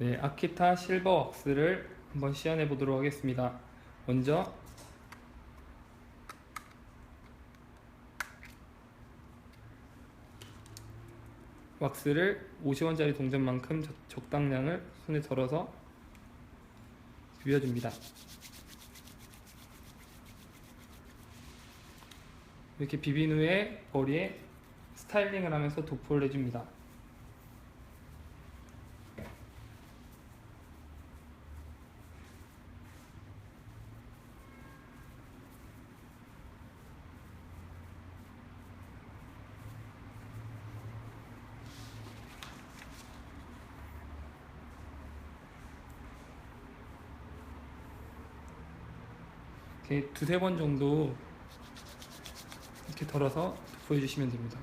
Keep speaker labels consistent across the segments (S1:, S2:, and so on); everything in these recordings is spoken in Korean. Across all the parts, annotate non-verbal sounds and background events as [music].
S1: 네, 아키타 실버 왁스를 한번 시연해 보도록 하겠습니다. 먼저 왁스를 50원짜리 동전만큼 적- 적당량을 손에 덜어서 비벼줍니다. 이렇게 비빈 후에 머리에 스타일링을 하면서 도포를 해줍니다. 이렇게 두세 번 정도 이렇게 덜어서 보여주시면 됩니다.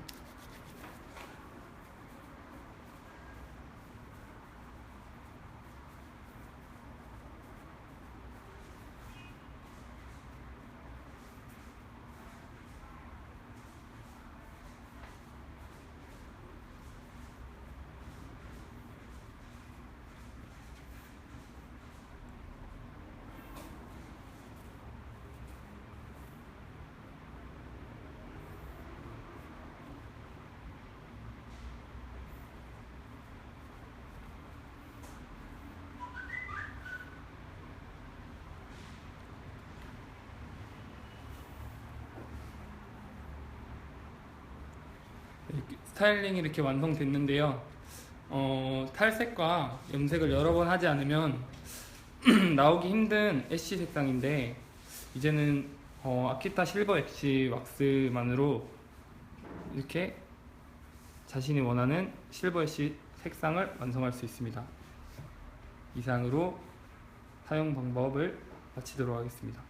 S1: 스타일링이 이렇게 완성됐는데요. 어, 탈색과 염색을 여러 번 하지 않으면 [clears throat] 나오기 힘든 애쉬 색상인데 이제는 어, 아키타 실버 애쉬 왁스만으로 이렇게 자신이 원하는 실버 애쉬 색상을 완성할 수 있습니다. 이상으로 사용 방법을 마치도록 하겠습니다.